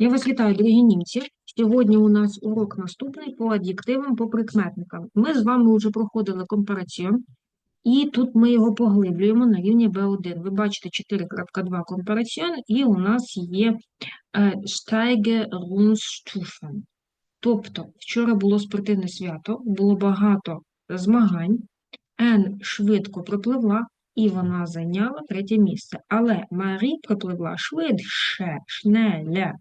Я вас вітаю, дорогі німці. Сьогодні у нас урок наступний по ад'єктивам, по прикметникам. Ми з вами вже проходили компарацію, і тут ми його поглиблюємо на рівні B1. Ви бачите 4.2 компараціон, і у нас є е, Steigerungsstufen. Тобто, вчора було спортивне свято, було багато змагань, Н швидко пропливла, і вона зайняла третє місце. Але Марі пропливла швидше, шнеля,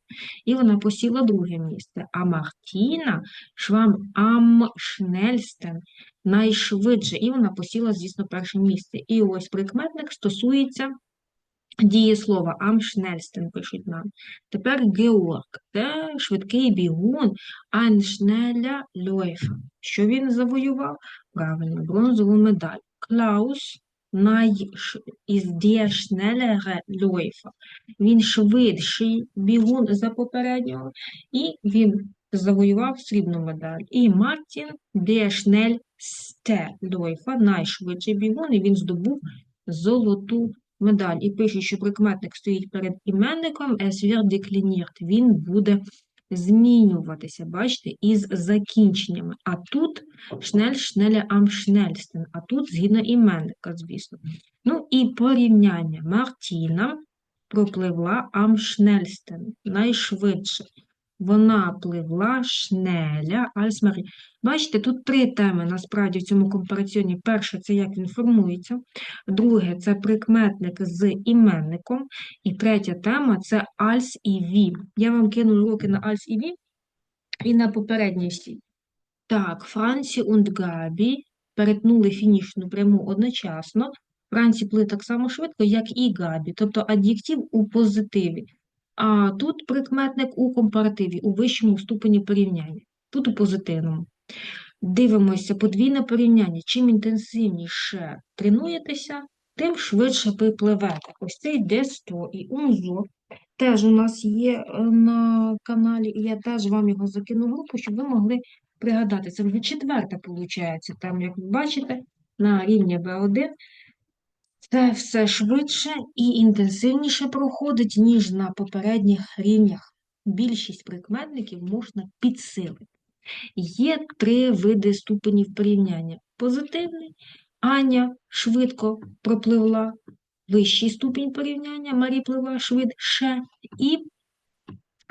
і вона посіла друге місце. А Мартіна швам ам шнельстен найшвидше, і вона посіла, звісно, перше місце. І ось прикметник стосується дієслова schnellsten пишуть нам. Тепер Георг це швидкий бігун, schneller Läufer. Що він завоював? Правильно, бронзову медаль. Клаус із der. Він швидший бігун за попереднього, і він завоював срібну медаль. І Мартін der schnellste найшвидший бігун, і він здобув золоту медаль. І пише, що прикметник стоїть перед іменником, es wird. Він буде змінюватися, бачите, із закінченнями. А тут шнель, шнеля, ам шнельстен, а тут згідно іменника, звісно. Ну і порівняння. Мартіна пропливла ам шнельстен, найшвидше. Вона пливла шнеля, альс Марі. Бачите, тут три теми насправді в цьому компараціоні. Перше це як він формується, друге це прикметник з іменником, і третя тема це альс і ві. Я вам кину уроки на альс і ві і на попередній всі. Так, Франці und Габі перетнули фінішну пряму одночасно. Франці плили так само швидко, як і Габі, тобто ад'єктив у позитиві. А тут прикметник у компаративі, у вищому ступені порівняння. Тут у позитивному. Дивимося подвійне порівняння. Чим інтенсивніше тренуєтеся, тим швидше ви пливете. Ось цей десто і унзо теж у нас є е, на каналі, і я теж вам його закину в групу, щоб ви могли пригадати. Це вже четверта, виходить, там, як ви бачите, на рівні B1 це все швидше і інтенсивніше проходить, ніж на попередніх рівнях. Більшість прикметників можна підсилити. Є три види ступенів порівняння. Позитивний, Аня швидко пропливла, вищий ступінь порівняння, Марі пливла швидше, і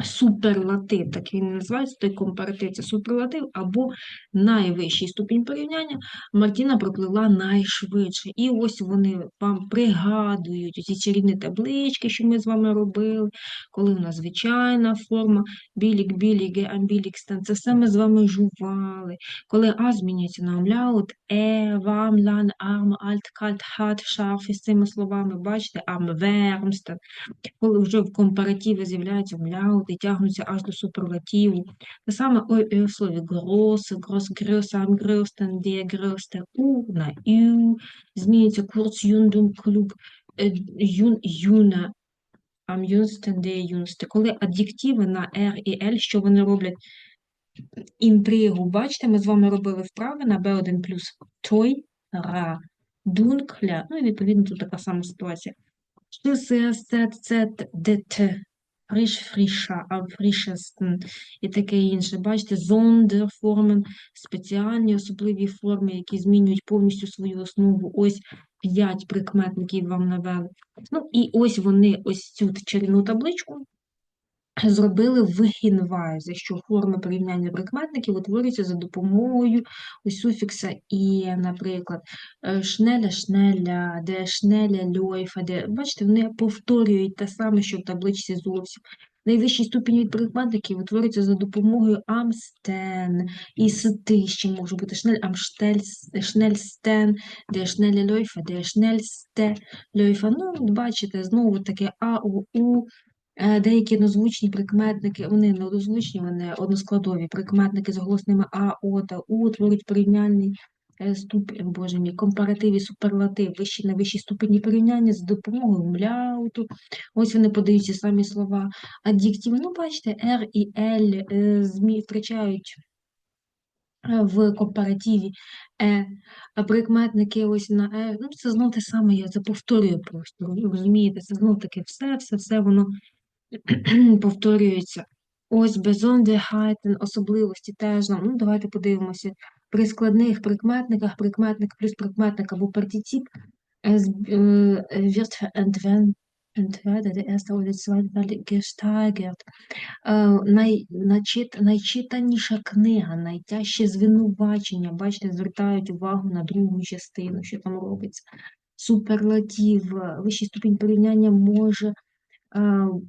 суперлатив, так він називається, той компаратив це суперлатив, або найвищий ступінь порівняння, Мартіна пропливла найшвидше. І ось вони вам пригадують ці чарівні таблички, що ми з вами робили, коли у нас звичайна форма, білік, біліге, амбілікстен, це все ми з вами жували. Коли А змінюється на омляут, е, вам, лан, арм, альт, кальт, хат, шарф, із цими словами, бачите, ам, вермстен. Коли вже в компаративі з'являється омляут, і тягнуться аж до суперлативу. Те саме ой, в слові грос, грос, грос, ам гростен, де гросте, у на ю, змінюється курс юндум клуб, юн, юна, ам юнстен, де юнсте. Коли ад'єктиви на R і L, що вони роблять? Інтригу, бачите, ми з вами робили вправи на B1+, той, ра, дункля, ну і відповідно тут така сама ситуація. Що це, це, це, дет, фриш, фріша, а фрішестен і таке інше. Бачите, зондерформен, спеціальні особливі форми, які змінюють повністю свою основу. Ось п'ять прикметників вам навели. Ну і ось вони ось цю чарівну табличку зробили в Гінвайзі, що форми порівняння прикметників утворюються за допомогою суфікса і, наприклад, е, шнеля, шнеля, де шнеля, льойфа, де, бачите, вони повторюють те саме, що в табличці зовсім. Найвищий ступінь від прикметників утворюється за допомогою амстен і сти, ще може бути шнель, амштель, шнельстен, де шнеля льойфа, де шнельсте льойфа. Ну, бачите, знову таке а, у, у, деякі однозвучні прикметники, вони не однозвучні, вони односкладові прикметники з голосними А, О та У утворюють порівняльний е, ступінь, боже мій, компаратив і суперлатив, вищі найвищі ступені порівняння з допомогою мляуту. Ось вони подають ці самі слова. Аддіктиви, ну, бачите, R і L е, втрачають. В компаративі е, а прикметники ось на е, ну це знов те саме, я це повторюю просто, розумієте, це знов таки все, все, все воно повторюється. Ось Besonderheiten, особливості теж нам. Ну, давайте подивимося. При складних прикметниках прикметник плюс прикметник або gesteigert. Е, най, начит, найчитаніша книга, найтяжче звинувачення. Бачите, звертають увагу на другу частину, що там робиться. Суперлатив, е, вищий ступінь порівняння може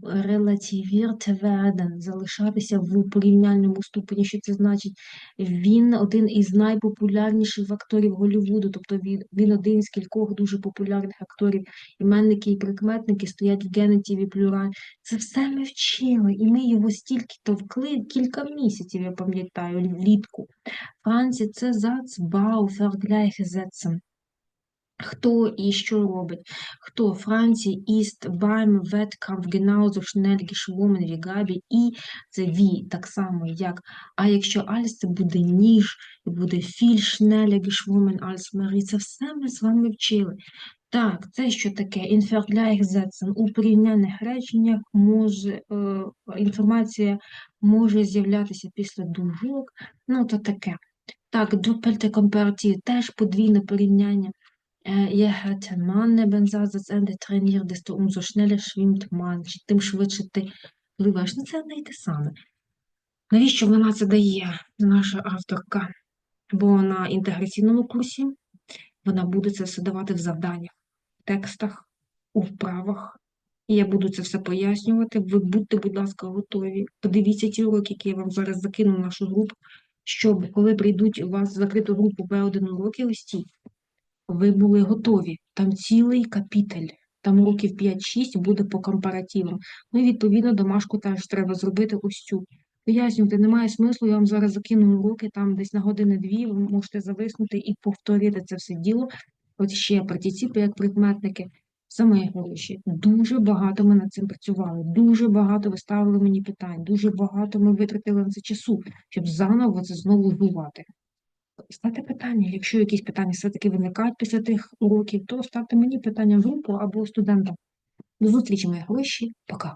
relativiert werden, залишатися в порівняльному ступені. Що це значить? Він один із найпопулярніших акторів Голлівуду, тобто він, він один з кількох дуже популярних акторів. Іменники і прикметники стоять в генетиві плюраль. Це все ми вчили, і ми його стільки товкли кілька місяців, я пам'ятаю, влітку. Франція це Satzbau, Vergleichsetzen. Хто і що робить? Хто? Франції beim Wettkampf genauso schnell geschwommen wie Gabi, і це wie, так само, як. А якщо als, це буде ніж, і буде viel schneller geschwommen als Marie. Це все ми з вами вчили. Так, це що таке? Vergleichsetzen. У порівняльних реченнях може, е, інформація може з'являтися після дужок. Ну, то таке. Так, doppelte Komparativ, теж подвійне порівняння. Je hat man neben Satzende trainiert, desto umso schneller schwimmt man, тим швидше ти пливеш. Ну, це й те саме. Навіщо вона це дає, наша авторка? Бо на інтеграційному курсі вона буде це все давати в завданнях, в текстах, у вправах. І я буду це все пояснювати. Ви будьте, будь ласка, готові. Подивіться ті уроки, які я вам зараз закину в нашу групу, щоб коли прийдуть у вас в закриту групу Б1 уроки ось ці, ви були готові. Там цілий капітель. Там років 5-6 буде по компаративам. Ну і відповідно домашку теж треба зробити ось цю. Пояснювати, немає смислу, я вам зараз закину уроки, там десь на години-дві, ви можете зависнути і повторити це все діло. От ще партиципи, як прикметники. Саме гроші. Дуже багато ми над цим працювали, дуже багато ви ставили мені питань, дуже багато ми витратили на це часу, щоб заново це знову збувати. Ставте питання. Якщо якісь питання все-таки виникають після тих уроків, то ставте мені питання в групу або студентам. До зустрічі, мої гроші. Пока.